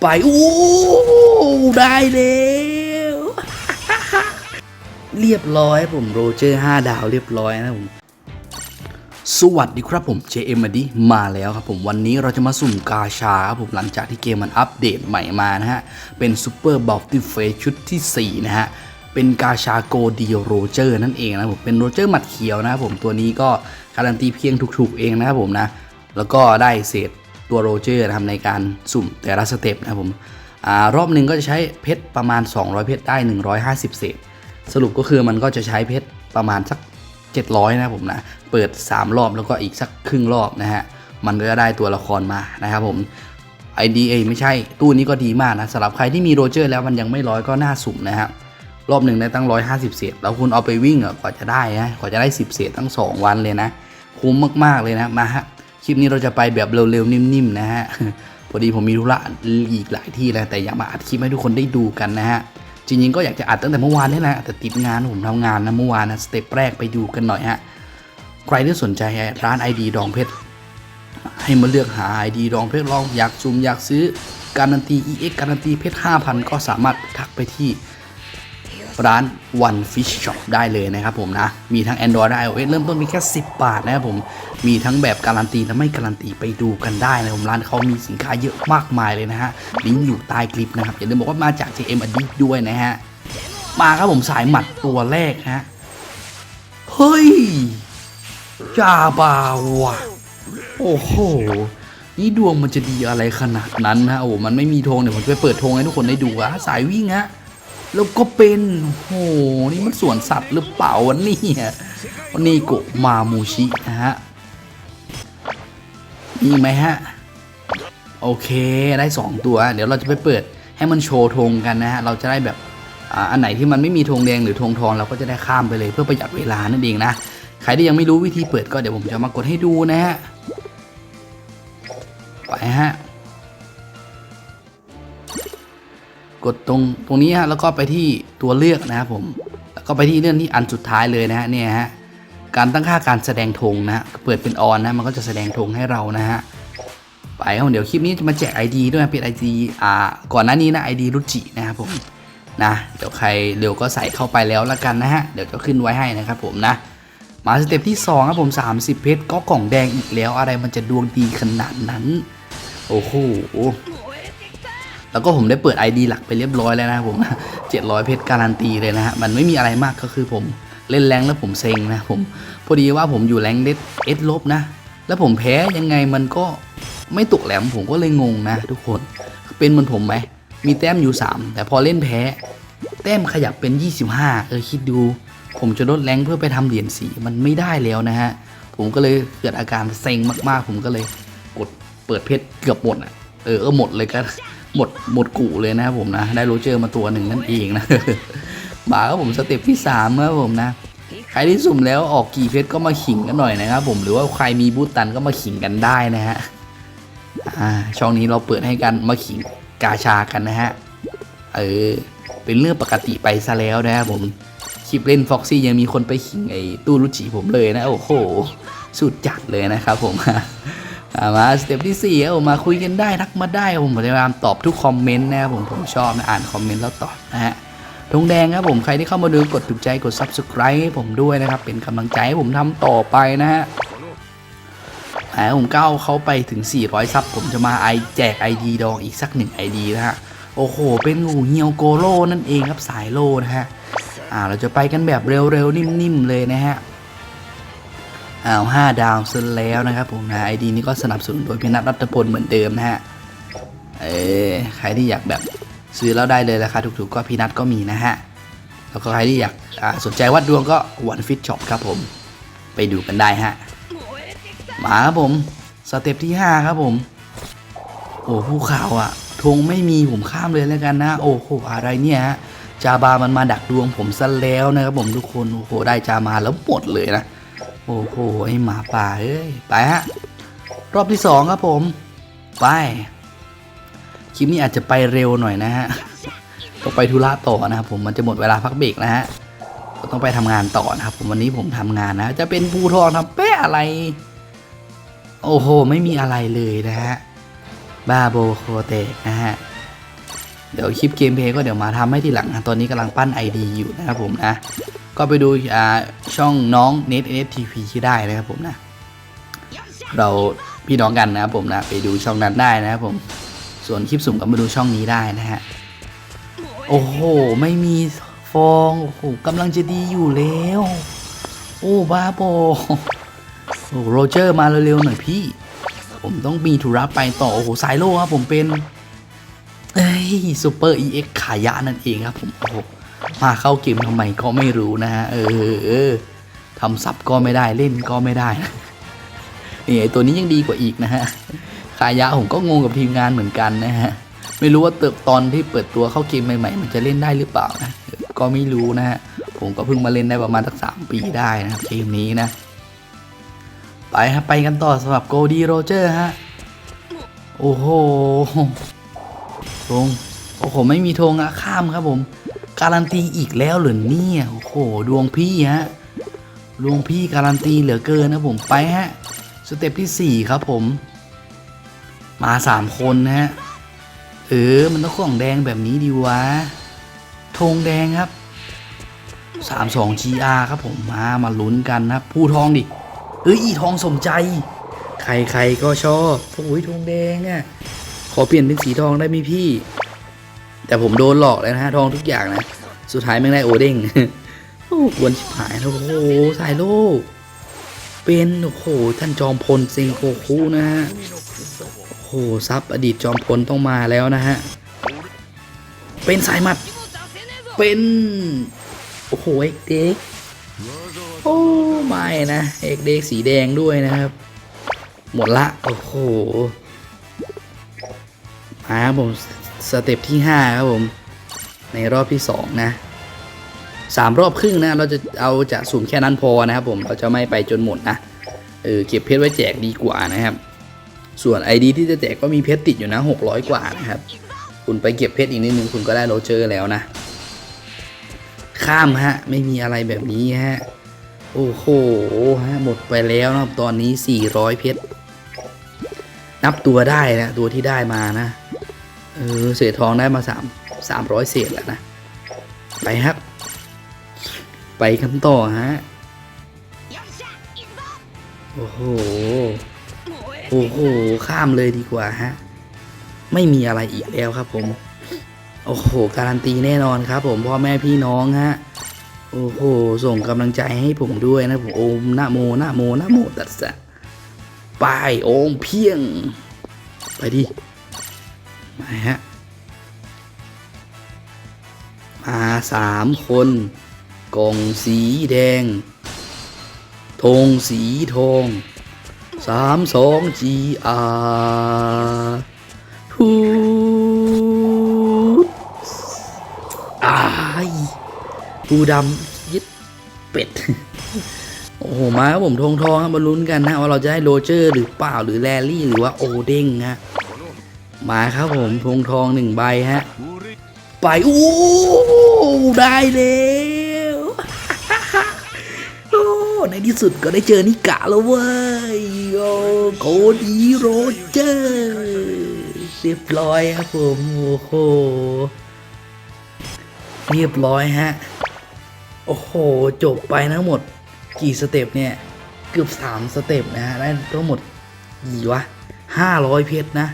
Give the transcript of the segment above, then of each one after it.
ไปโอ้ได้แล้วเรียบร้อยผมโรเจอร์ 5 ดาวเรียบร้อยนะผมสวัสดีครับผม JM อดีมาแล้วครับผมวันนี้เราจะมาสุ่มกาชาครับผมหลังจากที่เกมมันอัปเดตใหม่มานะฮะ เป็นซูเปอร์บอลตี้เฟสชุดที่ 4 นะฮะ เป็นกาชาโกดีโรเจอร์นั่นเองนะผมเป็นโรเจอร์หมัดเขียวนะครับผมตัวนี้ก็การันตีเพียงถูกๆเองนะครับผมนะ แล้วก็ได้เศษ ตัวโรเจอร์นะครับในการสุ่มแต่ละสเต็ปนะผมอรอบหนึ่งก็จะใช้เพชรประมาณ 200 เพชรได้ 150 เศษ สรุปก็คือมันก็จะใช้เพชรประมาณสัก 700 นะผมนะเปิด 3 รอบแล้วก็อีกสักครึ่งรอบนะฮะมันก็จะได้ตัวละครมานะครับผม IDA ไม่ใช่ตู้นี้ก็ดีมากนะสำหรับใครที่มีโรเจอร์แล้วมันยังไม่ร้อยก็น่าสุ่มนะครับรอบหนึ่งได้ตั้ง 150 เศษ แล้วคุณเอาไปวิ่งอะกว่าจะได้นะกว่าจะได้ 10 เศษตั้ง 2 วันเลยนะ คุ้มมากๆเลยนะมาฮะ ลิปนี้เราจะไปแบบเร็วๆนิ่มๆนะฮะพอดีผมมีธุระอีกหลายที่แล้วแต่อยากมาอัดคลิปให้ทุกคนได้ดูกันนะฮะจริงๆก็อยากจะอัดตั้งแต่เมื่อวานนี่แหละแต่ติดงานผมทำงานนะเมื่อวานนะสเต็ปแรกไปดูกันหน่อยฮะใครที่สนใจร้าน ID ดองเพชรให้มาเลือกหา ID ดองเพชรลองอยากซูมอยากซื้อการันตี EX การันตีเพชร5,000 ก็สามารถทักไปที่ ร้าน One Fish Shop ได้เลยนะครับผมนะ มีทั้ง Android และ iOS เริ่มต้นมีแค่ 10 บาทนะครับผม มีทั้งแบบการันตีและไม่การันตีไปดูกันได้นะผมร้านเขามีสินค้าเยอะมากมายเลยนะฮะลิงก์อยู่ใต้คลิปนะครับอย่าลืมบอกว่ามาจาก JM Addict ด้วยนะฮะมาครับผมสายหมัดตัวแรกฮะเฮ้ยจาบาวะโอ้โหนี่ดวงมันจะดีอะไรขนาดนั้นนะโอ้มันไม่มีธงเดี๋ยวผมจะไปเปิดธงให้ทุกคนได้ดูอะสายวิ่งฮะ แล้วก็เป็นโหนี่มันสวนสัตว์หรือเปล่าวันนี้วันนี้โกมามูชินะฮะมีไหมฮะ โอเคได้ 2 ตัว เดี๋ยวเราจะไปเปิดให้มันโชว์ธงกันนะฮะ เราจะได้แบบอ่าอันไหนที่มันไม่มีธงแดงหรือธงทองเราก็จะได้ข้ามไปเลยเพื่อประหยัดเวลานั่นเองนะ ใครที่ยังไม่รู้วิธีเปิดก็เดี๋ยวผมจะมากดให้ดูนะฮะ ไปฮะ กดตรงตรงนี้ฮะแล้วก็ไปที่ตัวเลือกนะครับผมแล้วก็ไปที่เรื่องที่อันสุดท้ายเลยนะฮะเนี่ยฮะการตั้งค่าการแสดงธงนะฮะเปิดเป็นออนนะมันก็จะแสดงธงให้เรานะฮะไปครับผมเดี๋ยวคลิปนี้จะมาแจก ID ด้วยนะเป็น ID อ่าก่อนหน้านี้นะ ID รุจินะครับผมนะเดี๋ยวใครเร็วก็ใส่เข้าไปแล้วละกันนะฮะเดี๋ยวจะขึ้นไว้ให้นะครับผมนะมาสเต็ปที่2ครับผม 30 เพชรก็กล่องแดงอีกแล้วอะไรมันจะดวงดีขนาดนั้น โอ้โห แล้วก็ผมได้เปิด ID หลักไปเรียบร้อยแล้วนะครับผม 700 เพชรการันตีเลยนะฮะ มันไม่มีอะไรมากก็คือผมเล่นแรงแล้วผมเซ็งนะผม พอดีว่าผมอยู่แรงเด็ดเอสลบนะ แล้วผมแพ้ยังไงมันก็ไม่ตกแหลมผมก็เลยงงนะ ทุกคน เป็นเหมือนผมไหม มีแต้มอยู่ 3 แต่พอเล่นแพ้ แต้มขยับเป็น 25 เออคิดดู ผมจะลดแรงเพื่อไปทำเหรียญสีมันไม่ได้แล้วนะฮะ ผมก็เลยเกิดอาการเซ็งมากๆ ผมก็เลยกดเปิดเพชรเกือบหมดอะ เออเออหมดเลยก็ หมดหมดกูเลยนะครับผมนะ ได้โรเจอร์มาตัวหนึ่งนั่นเองนะมาครับผมสเต็ปที่3ครับผมนะใครที่สุ่มแล้วออกกี่เพชรก็มาขิงกันหน่อยนะครับผมหรือว่าใครมีบูตตันก็มาขิงกันได้นะฮะช่องนี้เราเปิดให้กันมาขิงกาชากันนะฮะเออเป็นเรื่องปกติไปซะแล้วนะครับผมคลิปเล่นฟ็อกซี่ยังมีคนไปขิงไอ้ตู้รุจิผมเลยนะโอ้โหสุดจัดเลยนะครับผม มาสเต็ปที่4ครับผมมาคุยกันได้ทักมาได้ผมพยายามตอบทุกคอมเมนต์นะครับผมผมชอบนะอ่านคอมเมนต์แล้วตอบนะฮะธงแดงครับผมใครที่เข้ามาดูกดถูกใจกด subscribe ให้ผมด้วยนะครับ เป็นกำลังใจให้ผมทำต่อไปนะฮะหมผมก้าวเขาไปถึง 400 ซับผมจะมาไอแจก ID ดองอีกสักหนึ่ง ID นะฮะ โอ้โห เป็นงูเหียวโกโร่นั่นเองครับสายโลนะฮะ อ่า เราจะไปกันแบบเร็วๆ นิ่มๆ เลยนะฮะ อ้าวห้าดาวซะแล้วนะครับผมนะไอดีนี้ก็สนับสนุนโดยพี่นัทรัตพลเหมือนเดิมนะฮะเออใครที่อยากแบบซื้อแล้วได้เลยราคาถูกๆก็พี่นัทก็มีนะฮะแล้วก็ใครที่อยากสนใจวัดดวงก็วันฟิตช็อปครับผม ไปดูกันได้ฮะมาครับผมสเต็ปที่ 5 ครับผม โอ้ผู้ข่าวอะธงไม่มีผมข้ามเลยแล้วกันนะ โอ้โหอะไรเนี่ยฮะจาบามันมาดักดวงผมซะแล้วนะครับผมทุกคนโอ้โหได้จามาแล้วหมดเลยนะ โอ้โหไอหมาป่าเอ้ยไปฮะรอบที่สองครับผม ไปคลิปนี้อาจจะไปเร็วหน่อยนะฮะต้องไปธุระต่อนะครับผมมันจะหมดเวลาพักเบรกนะฮะก็ต้องไปทำงานต่อนะครับ ผมวันนี้ผมทำงานนะ จะเป็นภูทองทำเป๊ะอะไร โอ้โห ไม่มีอะไรเลยนะฮะบ้าโบโคเตกนะฮะเดี๋ยวคลิปเกมเพลย์ก็เดี๋ยวมาทำให้ทีหลังนะตอนนี้กำลังปั้น ID อยู่นะครับผมนะ ก็ไปดูอ่าช่องน้อง Net N T P ที่ได้นะครับผมนะ เราพี่น้องกันนะครับผมนะไปดูช่องนั้นได้นะครับผม ส่วนคลิปสุ่มก็มาดูช่องนี้ได้นะฮะโอ้โหไม่มีฟองโอ้โหกำลังจะดีอยู่แล้ว โอ้บ้าบอโอ้โรเจอร์มาเร็วๆหน่อยพี่ ผมต้องมีธุระไปต่อ โอ้โหสายโลครับผมเป็น เอ้ยซูเปอร์ EX ขายะนั่นเองครับผมโอ้โห มาเข้าเกมทำไมก็ไม่รู้นะฮะเออเออทำซับก็ไม่ได้เล่นก็ไม่ได้นะนี่ไอตัวนี้ยังดีกว่าอีกนะฮะขายะผมก็งงกับทีมงานเหมือนกันนะฮะไม่รู้ว่าเติบตอนที่เปิดตัวเข้าเกมใหม่ๆ มันจะเล่นได้หรือเปล่านะก็ไม่รู้นะฮะผมก็เพิ่งมาเล่นได้ประมาณสักสามปีได้นะครับเกมนี้นะ ไปครับไปกันต่อสำหรับโกดีโรเจอร์ฮะโอ้โหธงโอ้โหไม่มีธงอะข้ามครับผม การันตีอีกแล้วเหรือเนี่ยโอ้โหดวงพี่ฮะดวงพี่การันตีเหลือเกินนะผมไปฮะสเต็ปที่ 4 ครับผม มาสามคนนะฮะเออมันต้องของแดงแบบนี้ดีวะธงแดงครับ 32 GR ครับผมมามาลุ้นกันนะผู้ทองดิเอ้ยอีทองสมใจ ใครๆก็ชอบโอ้ยทองแดงอะ่ะขอเปลี่ยนเป็นสีทองได้ไหมพี่ แต่ผมโดนหลอกเลยนะฮะทองทุกอย่างนะ สุดท้ายไม่งได้โอเด้งโอ้กวนชิบหายแล้วโอ้โหสายโลก เป็นโอ้โหท่านจอมพลเซงโกคุนะฮะโอ้โหซับอดีตจอมพลต้องมาแล้วนะฮะเป็นสายมัดเป็น โอ้โหเอ็กเด็กโอ้ไม่นะเอกเด็กสีแดงด้วยนะครับ หมดละ โอ้โหมาผม สเต็ปที่ 5 ครับผม ในรอบที่ 2 นะสามรอบครึ่งนะ เราจะเอาจะสุ่มแค่นั้นพอนะครับผมเราจะไม่ไปจนหมดนะเออเก็บเพชรไว้แจกดีกว่านะครับ ส่วน ID ที่จะแจกก็มีเพชรติดอยู่นะ 600 กว่านะครับ คุณไปเก็บเพชรอีกนิดนึงคุณก็ได้โรเจอร์แล้วนะ ข้ามฮะ ไม่มีอะไรแบบนี้ฮะ โอ้โหฮะหมดไปแล้วนะครับตอนนี้ 400 เพชรนับตัวได้นะ ตัวที่ได้มานะ เออเศษทองได้มา3 300เศษแล้วนะ ไปครับ ไปกันต่อฮะ โอ้โห โอ้โห ข้ามเลยดีกว่าฮะ ไม่มีอะไรอีกแล้วครับผม โอ้โห การันตีแน่นอนครับผมพ่อแม่พี่น้องฮะ โอ้โห ส่งกำลังใจให้ผมด้วยนะผมโอมนะโมนะโมนะโมตัสสะไปโอมเพียง ไปดิ มาฮะมาสามคนกล่องสีแดงธงสีทองสามสองจีอาทูอายปูดำยึดเป็ด โอ้โห มาครับผมทงทองครับมาลุ้นกันนะ ว่าเราจะได้โรเจอร์หรือเปล่าหรือแรลลี่หรือว่าโอเด้งฮะ มาครับผมทงทองหนึ่งใบฮะ ไปโอ้ได้แล้วโอ้ในที่สุดก็ได้เจอนิกะแล้วเว้ยโอ้โคดีโรเจอร์เรียบร้อยครับผมโอ้โหเรียบร้อยฮะ โอ้โห จบไปทั้งหมดกี่สเต็ปเนี่ย เกือบสามสเต็ปนะฮะ ได้ทั้งหมดกี่วะห้าร้อยเพชรนะ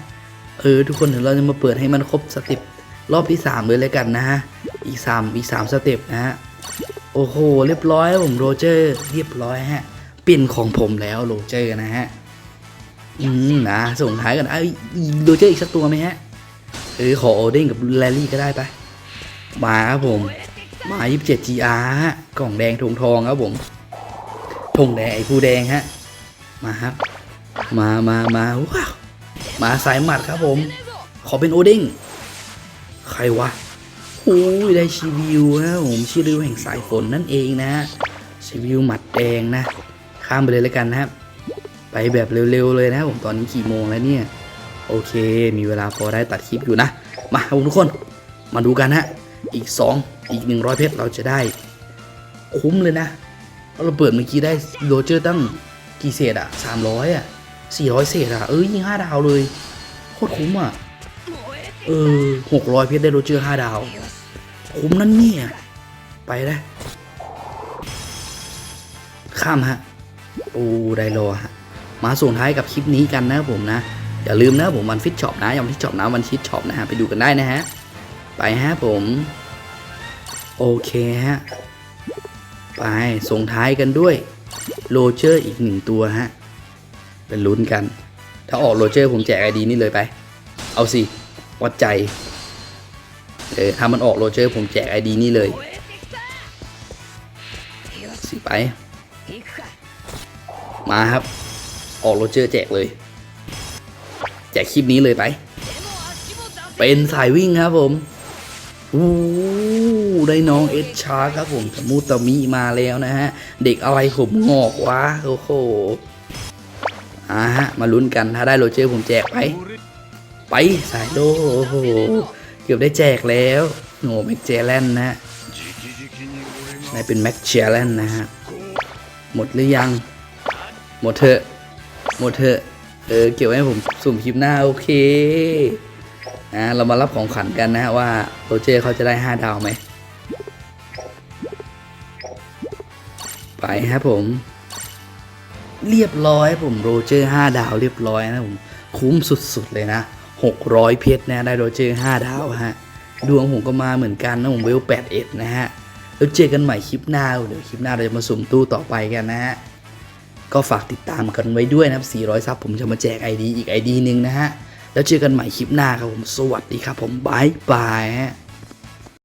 เออทุกคนเดี๋ยวเราจะมาเปิดให้มันครบสเต็ปรอบที่สามเลยแล้วกันนะฮะ อีกสามอีกสามสเต็ปนะฮะ โอ้โห เรียบร้อยผมโรเจอร์ เรียบร้อยฮะ เป็นของผมแล้วโรเจอร์นะฮะ อืมนะส่งท้ายกันไอ้โรเจอร์อีกสักตัวไหมฮะ เออขอโอเด้งกับแรลลี่ก็ได้ปะมาครับผม มา 27 GR ฮะ กล่องแดงธงทองครับผมธงแดงไอ้ผู้แดงฮะ มาครับ มามามาว้าว มาสายหมัดครับผม ขอเป็นโอเด้งใครวะโอ้ยได้ชีวิวนะผมชีวิวแห่งสายฝนนั่นเองนะชีวิวหมัดแดงนะ ข้ามไปเลยแล้วกันนะครับ ไปแบบเร็วๆเลยนะผมตอนนี้กี่โมงแล้วเนี่ย โอเค มีเวลาพอได้ตัดคลิปอยู่นะ มาครับทุกคน มาดูกันฮะอีก 2 อีก 100 เพชรเราจะได้ คุ้มเลยนะเราะเราเปิดเมื่อกี้ได้โรเจอร์ตั้งกี่เศษอะ300อะ 400เศษอะเอ้ยยิง5ดาวเลย โคตรคุ้มอะเออหกร้อยเพชรได้โรเจอร์ห้าดาว คุ้มนั่นเนี่ย ไปได้ข้ามฮะ โอ้ได้รอฮะ มาส่งท้ายกับคลิปนี้กันนะผมนะ อย่าลืมนะผมวันฟิตช็อปนะยังฟิตช็อปนะวันฟิตช็อปนะฮะ ไปดูกันได้นะฮะ ไปฮะผม โอเคฮะ ไปส่งท้ายกันด้วยโรเจอร์อีกหนึ่งตัวฮะ เป็นลุ้นกัน ถ้าออกโรเจอร์ผมแจกไอดีนี่เลยไป เอาสิ วัดใจ เออถ้ามันออกโรเจอร์ผมแจกไอดีนี่เลย สิไป มาครับ ออกโรเจอร์แจกเลย แจกคลิปนี้เลยไป เป็นสายวิ่งครับผมอู้ได้น้องเอชชาร์ครับผมสมูตามิมาแล้วนะฮะ เด็กอะไรผมงอกวะโอ้โห อ่าฮะมาลุ้นกันถ้าได้โรเจอร์ผมแจกไปไปสายโลโอ้โหเกือบได้แจกแล้วโอ้แม็กเจแลนนะฮะได้เป็นแม็กเจแลนนะฮะหมดหรือยัง หมดเถอะหมดเถอะเออเก็บไว้ให้ผมสุ่มคลิปหน้าโอเคอ่าเรามารับของขวัญกันนะฮะว่าโรเจอร์เขาจะได้ 5 ดาวไหมไปครับผม เรียบร้อยผมโรเจอร์5ดาวเรียบร้อยนะผมคุ้มสุดๆเลยนะ 600 เพชรนะได้โรเจอร์5ดาวฮะดวงผมก็มาเหมือนกันนะผมเวล81นะฮะแล้วเจอกันใหม่คลิปหน้า เดี๋ยวคลิปหน้าเราจะมาสุ่มตู้ต่อไปกันนะฮะก็ฝากติดตามกันไว้ด้วยนะครับ 400 ซับผมจะมาแจก ID อีก ID หนึ่งนะฮะ แล้วเจอกันใหม่คลิปหน้าครับผม สวัสดีครับผมบายบายฮะ